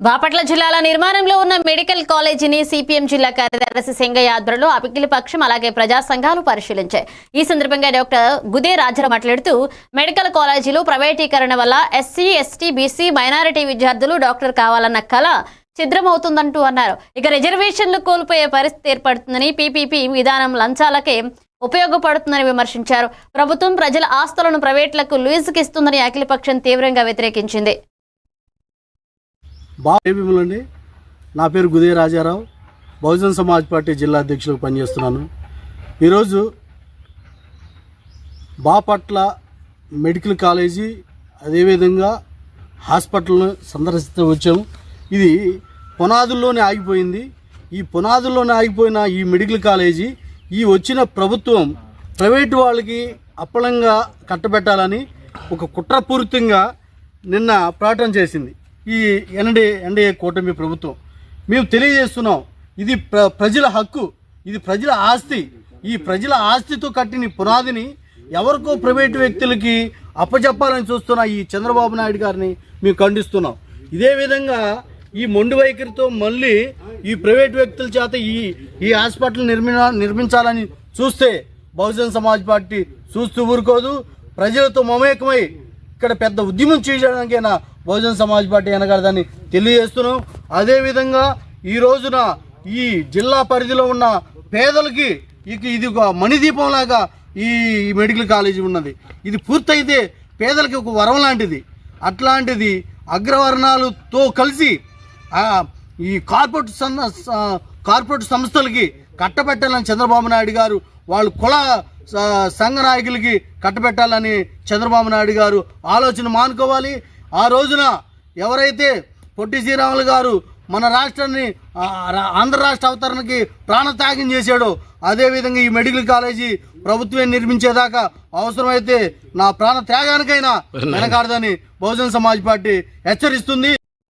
బాపట్ల జిల్లాల నిర్మాణంలో ఉన్న మెడికల్ కాలేజీని సిపిఎం జిల్లా కార్యదర్శి సింగయ్య ఆధ్వర్యంలో అపికిలి పక్షం అలాగే ప్రజా సంఘాలు పరిశీలించాయి. ఈ సందర్భంగా డాక్టర్ గుదే రాజర మాట్లాడుతూ మెడికల్ కాలేజీలు ప్రైవేటీకరణ వల్ల ఎస్సీ ఎస్టీ బీసీ మైనారిటీ విద్యార్థులు డాక్టర్ కావాలన్న కళ ఛిద్రమవుతుందంటూ అన్నారు. ఇక రిజర్వేషన్లు కోల్పోయే పరిస్థితి ఏర్పడుతుందని పీపీపీ విధానం లంచాలకే ఉపయోగపడుతుందని విమర్శించారు. ప్రభుత్వం ప్రజల ఆస్తులను ప్రైవేట్లకు లీజుకి ఇస్తుందని అఖిలపక్షం తీవ్రంగా వ్యతిరేకించింది. బాబీములండి నా పేరు గుదే రాజారావు. బహుజన్ సమాజ్ పార్టీ జిల్లా అధ్యక్షులకు పనిచేస్తున్నాను. ఈరోజు బాపట్ల మెడికల్ కాలేజీ అదేవిధంగా హాస్పిటల్ను సందర్శిస్తూ వచ్చాము. ఇది పునాదుల్లోనే ఆగిపోయింది. ఈ పునాదుల్లోనే ఆగిపోయిన ఈ మెడికల్ కాలేజీ ఈ వచ్చిన ప్రభుత్వం ప్రైవేటు వాళ్ళకి అప్పలంగా కట్టబెట్టాలని ఒక కుట్రపూరితంగా నిన్న ప్రకటన చేసింది. ఈ ఎన్డీ ఎన్డీఏ కూటమి ప్రభుత్వం. మేము తెలియజేస్తున్నాం ఇది ప్ర ప్రజల హక్కు ఇది ప్రజల ఆస్తి. ఈ ప్రజల ఆస్తితో కట్టిన పునాదిని ఎవరికో ప్రైవేటు వ్యక్తులకి అప్పచెప్పాలని చూస్తున్న ఈ చంద్రబాబు నాయుడు గారిని మేము ఖండిస్తున్నాం. ఇదే విధంగా ఈ మొండి వైఖరితో మళ్ళీ ఈ ప్రైవేట్ వ్యక్తుల చేత ఈ ఈ హాస్పిటల్ నిర్మిణ నిర్మించాలని చూస్తే బహుజన్ సమాజ్ పార్టీ చూస్తూ ఊరుకోదు. ప్రజలతో మమేకమై ఇక్కడ పెద్ద ఉద్యమం చేయడానికైనా బహుజన్ సమాజ్ పార్టీ అనగలదని తెలియజేస్తున్నాం. అదేవిధంగా ఈ రోజున ఈ జిల్లా పరిధిలో ఉన్న పేదలకి ఇక ఇది ఒక మణిదీపంలాగా ఈ మెడికల్ కాలేజీ ఉన్నది. ఇది పూర్తయితే పేదలకి ఒక వరం లాంటిది. అట్లాంటిది అగ్రవర్ణాలతో కలిసి ఈ కార్పొరేట్ సన్న- కార్పొరేట్ సంస్థలకి కట్టబెట్టాలని చంద్రబాబు నాయుడు గారు వాళ్ళు కుల సంఘ నాయకులకి కట్టబెట్టాలని చంద్రబాబు నాయుడు గారు ఆలోచన మానుకోవాలి. ఆ రోజున ఎవరైతే పొట్టి శ్రీరాములు గారు మన రాష్ట్రాన్ని ఆంధ్ర రాష్ట్ర అవతరణకి ప్రాణత్యాగం చేశాడో అదేవిధంగా ఈ మెడికల్ కాలేజీ ప్రభుత్వం నిర్మించేదాకా అవసరమైతే నా ప్రాణ త్యాగానికైనా వెనకాడదని బహుజన్ సమాజ్ పార్టీ హెచ్చరిస్తుంది.